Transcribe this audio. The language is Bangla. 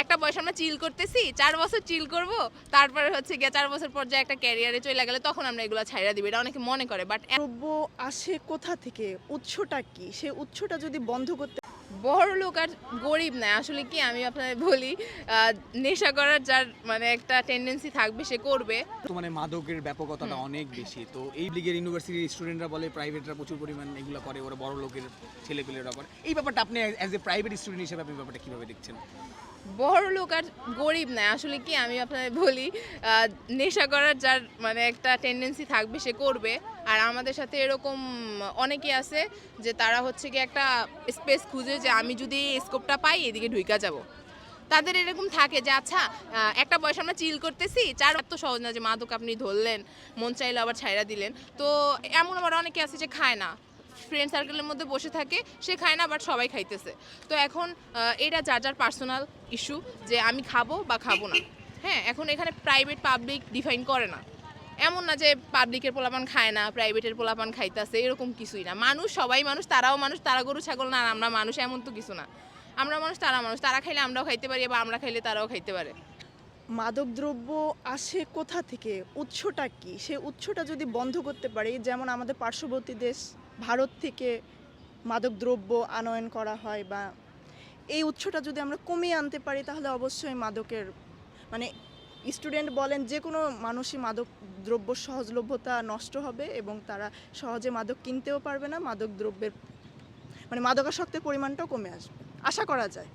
একটা বয়স আমরা চিল করতেছি, চার বছর চিল করব, তারপরে হচ্ছে গিয়ে চার বছর পর যে একটা ক্যারিয়ারে চলে গেলে তখন আমরা এগুলো ছাইড়া দিবে, এটা অনেকে মনে করে বাট দ্রব্য আসে কোথা থেকে? উৎসটা কি? সে উৎসটা যদি বন্ধ করতে বড় লোক আর গরিব না। আসলে কি আমি আপনাদের বলি নেশা করার যার মানে একটা টেন্ডেন্সি থাকবে সে করবে। তো মানে মাদকের ব্যাপকতাটা অনেক বেশি। তো এই লিগের ইউনিভার্সিটির স্টুডেন্টরা বলে প্রাইভেটরা প্রচুর পরিমাণ এগুলো করে ওরা বড় লোকের ছেলেপেলেরা করে। এই ব্যাপারটা আপনি অ্যাজ এ প্রাইভেট স্টুডেন্ট হিসেবে আপনি ব্যাপারটা কীভাবে দেখছেন? বড় লোক আর গরিব না। আসলে কি আমি আপনাদের বলি নেশা করার যার মানে একটা টেন্ডেন্সি থাকবে সে করবে। আর আমাদের সাথে এরকম অনেকে আছে যে তারা হচ্ছে কি একটা স্পেস খুঁজে যে আমি যদি স্কোপটা পাই, এদিকে ঢুইকা যাব। তাদের এরকম থাকে যে আচ্ছা একটা বয়স আমরা চিল করতেছি, চার এত সহজ না যে, মাদক আপনি ধরলেন, মন চাইলে আবার ছাইরা দিলেন। তো এমন আবার অনেকে আছে যে, খায় না। ফ্রেন্ড সার্কেলের মধ্যে বসে থাকে, সে খায় না বাট সবাই খাইতেছে। তো এখন এটা যার যার পার্সোনাল ইস্যু যে, আমি খাব বা খাব না। হ্যাঁ এখন এখানে প্রাইভেট পাবলিক ডিফাইন করে না। এমন না যে পাবলিকের পোলাপান খায় না প্রাইভেটের পোলাপান খাইতেছে, এরকম কিছুই না। মানুষ সবাই মানুষ, তারাও মানুষ, তারা গরু, ছাগল না আমরা মানুষ, এমন তো কিছু না। আমরা মানুষ, তারা মানুষ, তারা খাইলে আমরাও খাইতে পারি, বা আমরা খাইলে তারাও খাইতে পারে। মাদক দ্রব্য আসে কোথা থেকে? উৎসটা কি? সে উৎসটা যদি বন্ধ করতে পারি, যেমন আমাদের পার্শ্ববর্তী দেশ, ভারত থেকে মাদক দ্রব্য আনয়ন করা হয় বা এই উৎসটা যদি আমরা কমিয়ে আনতে পারি, তাহলে অবশ্যই মাদকের মানে স্টুডেন্ট বলেন যে কোনো মানুষই মাদক, দ্রব্য সহজলভ্যতা নষ্ট হবে এবং তারা সহজে মাদক কিনতেও পারবে না, মাদক দ্রব্যের মানে মাদকাসক্তের পরিমাণটাও কমে আসবে। আশা করা যায়।